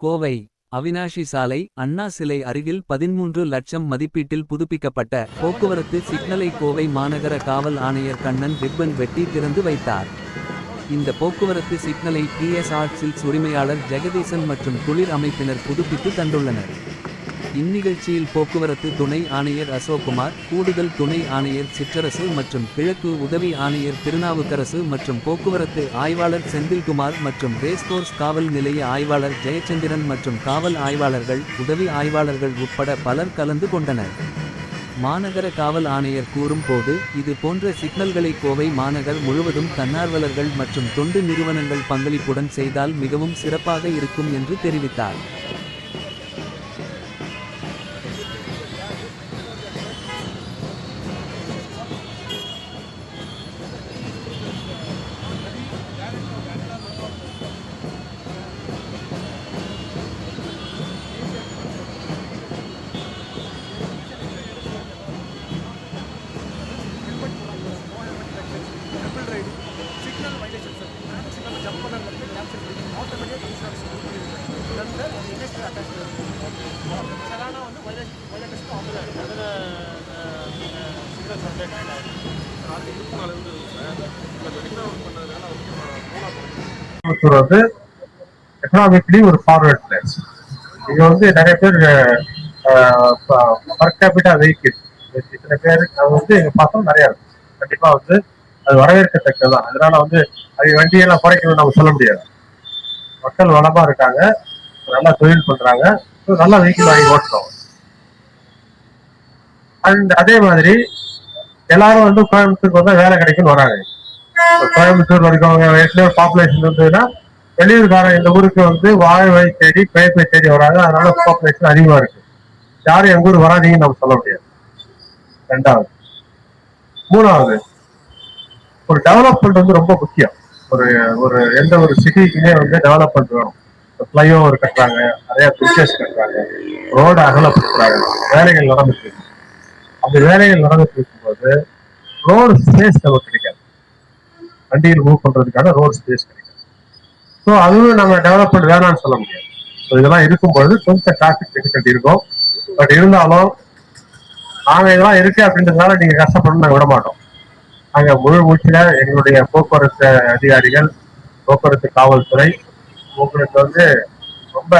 கோவை அவினாஷி சாலை அண்ணா சிலை அருகில் பதிமூன்று லட்சம் மதிப்பீட்டில் புதுப்பிக்கப்பட்ட போக்குவரத்து சிக்னலை கோவை மாநகர காவல் ஆணையர் கண்ணன் ரிப்பன் வெட்டி திறந்து வைத்தார். இந்த போக்குவரத்து சிக்னலை டிஎஸ்ஆர் ஆர்ட்ஸில் உரிமையாளர் ஜெகதீசன் மற்றும் குளிர் அமைப்பினர் புதுப்பித்து தந்துள்ளனர். இந்நிகழ்ச்சியில் போக்குவரத்து துணை ஆணையர் அசோக்குமார் கூடுதல் துணை ஆணையர் சிற்றரசு மற்றும் கிழக்கு உதவி ஆணையர் திருநாவுக்கரசு மற்றும் போக்குவரத்து ஆய்வாளர் செந்தில்குமார் மற்றும் ரேஸ்கோர்ஸ் காவல் நிலைய ஆய்வாளர் ஜெயச்சந்திரன் மற்றும் காவல் ஆய்வாளர்கள் உதவி ஆய்வாளர்கள் உட்பட பலர் கலந்து கொண்டனர். மாநகர காவல் ஆணையர் கூறும்போது இது போன்ற சிக்னல்களை கோவை மாநகர் முழுவதும் தன்னார்வலர்கள் மற்றும் தொண்டு நிறுவனங்கள் பங்களிப்புடன் செய்தால் மிகவும் சிறப்பாக இருக்கும் என்று தெரிவித்தார். சலானா வந்து அதில் அது கோயம்புத்தூர் எக்கனாமிக்லி ஒரு ஃபார்வர்ட் பிளேஸ் இங்க வந்து நிறைய பேர் பர் கேபிட்டா வெஹிக்கிள் இத்தனை பேர் அது வந்து எங்க பார்த்தோம் நிறைய இருக்கு. கண்டிப்பா வந்து அது வரவேற்கத்தக்கதான் அதனால வந்து அது வண்டியெல்லாம் குறைக்கணும்னு நம்ம சொல்ல முடியாது. மக்கள் வளமா இருக்காங்க நல்லா தொழில் பண்றாங்க. நல்லா வெஹிக்கிள் வாங்கி ஓட்டுறோம். அண்ட் அதே மாதிரி எல்லாரும் வந்து கோயம்புத்தூருக்கு வந்தா வேலை கிடைக்கும்னு வராங்க. கோயம்புத்தூர் வரைக்கும் அவங்க பாப்புலேஷன் இருந்ததுன்னா வெளியூர்காரன் இந்த ஊருக்கு வந்து வாழ்வை தேடி பிழைப்பை தேடி வராங்க. அதனால பாப்புலேஷன் அதிகமா இருக்கு. யாரும் எங்க ஊர் வராதீங்கன்னு நம்ம சொல்ல முடியாது. ரெண்டாவது. மூணாவது ஒரு டெவலப்மெண்ட் வந்து ரொம்ப முக்கியம். ஒரு ஒரு எந்த ஒரு சிட்டிக்குமே வந்து டெவலப்மெண்ட் வேணும். ஃப்ளைஓவர் கட்டுறாங்க நிறைய பிரிச்சர்ஸ் கட்டுறாங்க ரோடு அகலப்படுத்துறாங்க வேலைகள் நடந்துட்டு இருக்கு. அப்படி வேலைகள் நடந்துட்டு இருக்கும்போது ரோடு ஸ்பேஸ் நமக்கு கிடைக்காது. வண்டியில் மூவ் பண்றதுக்கான ரோடு ஸ்பேஸ் கிடைக்காது. ஸோ அதுவும் நம்ம டெவலப்மெண்ட் வேணாம்னு சொல்ல முடியாது. ஸோ இதெல்லாம் இருக்கும்பொழுது கொஞ்சம் டிராஃபிக் டிஃபிகல்ட்டி இருக்கும். பட் இருந்தாலும் நாங்க இதெல்லாம் இருக்கு அப்படின்றதுனால நீங்க கஷ்டப்படணும் நாங்கள் விட மாட்டோம் நாங்க முழு மூச்சில் எங்களுடைய போக்குவரத்து அதிகாரிகள் போக்குவரத்து காவல்துறை உங்களுக்கு வந்து ரொம்ப